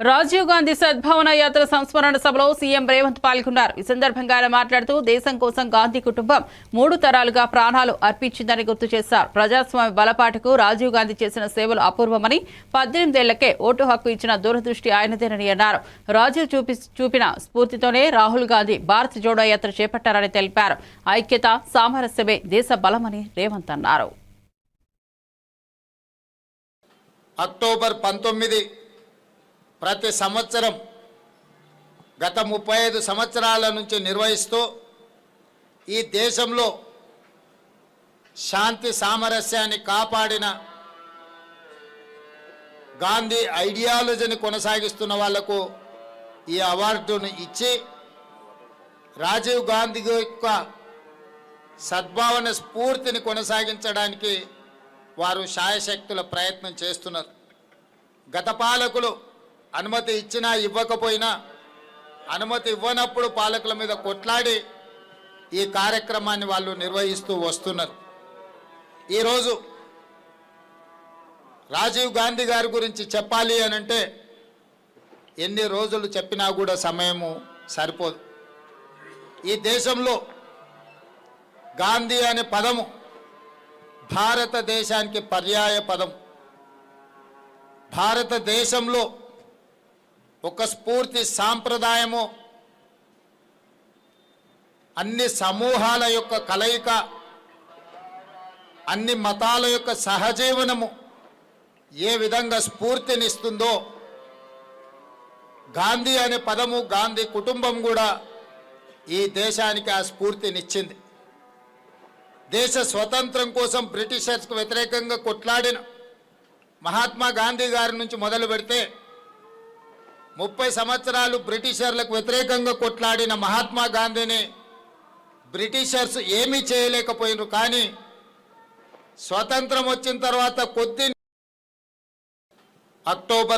రాజీవ్ గాంధీ సద్భావన యాత్ర సంస్మరణ సభలో సీఎం రేవంత్ పాల్గొన్నారు. ఈ సందర్భంగా ఆయన మాట్లాడుతూ దేశం కోసం గాంధీ కుటుంబం మూడు తరాలుగా ప్రాణాలు అర్పించిందని గుర్తు చేశారు. ప్రజాస్వామ్య బలపాటుకు రాజీవ్ గాంధీ చేసిన సేవలు అపూర్వమని పద్దెనిమిదేళ్ళకే ఓటు హక్కు ఇచ్చిన దూరదృష్టి ఆయనదేనని అన్నారు. రాజీవ్ చూపి చూపిన స్ఫూర్తితోనే రాహుల్ గాంధీ భారత్ జోడో యాత్ర చేపట్టారని తెలిపారు. ఐక్యత సామరస్యమే దేశ బలమని రేవంత్ అన్నారు. అక్టోబర్ పంతొమ్మిది ప్రతి సంవత్సరం గత ముప్పై ఐదు సంవత్సరాల నుంచి నిర్వహిస్తూ ఈ దేశంలో శాంతి సామరస్యాన్ని కాపాడిన గాంధీ ఐడియాలజీని కొనసాగిస్తున్న వాళ్ళకు ఈ అవార్డును ఇచ్చి రాజీవ్ గాంధీ యొక్క సద్భావన స్ఫూర్తిని కొనసాగించడానికి వారు శాయశక్తుల ప్రయత్నం చేస్తున్నారు. గత పాలకులు అనుమతి ఇచ్చినా ఇవ్వకపోయినా అనుమతి ఇవ్వనప్పుడు పాలకుల మీద కొట్లాడి ఈ కార్యక్రమాన్ని వాళ్ళు నిర్వహిస్తూ వస్తున్నారు. ఈరోజు రాజీవ్ గాంధీ గారి గురించి చెప్పాలి అని అంటే ఎన్ని రోజులు చెప్పినా కూడా సమయము సరిపోదు. ఈ దేశంలో గాంధీ అనే పదము భారతదేశానికి పర్యాయ పదం భారతదేశంలో ఒక స్ఫూర్తి సాంప్రదాయము అన్ని సమూహాల యొక్క కలయిక అన్ని మతాల యొక్క సహజీవనము ఏ విధంగా స్ఫూర్తినిస్తుందో గాంధీ అనే పదము గాంధీ కుటుంబం కూడా ఈ దేశానికి ఆ స్ఫూర్తినిచ్చింది. దేశ స్వతంత్రం కోసం బ్రిటిషర్స్కు వ్యతిరేకంగా కొట్లాడిన మహాత్మా గాంధీ గారి నుంచి మొదలు పెడితే ముప్పై సంవత్సరాలు బ్రిటిషర్లకు వ్యతిరేకంగా కొట్లాడిన మహాత్మా గాంధీని బ్రిటిషర్స్ ఏమీ చేయలేకపోయినారు. కానీ స్వతంత్రం వచ్చిన తర్వాత కొద్ది అక్టోబర్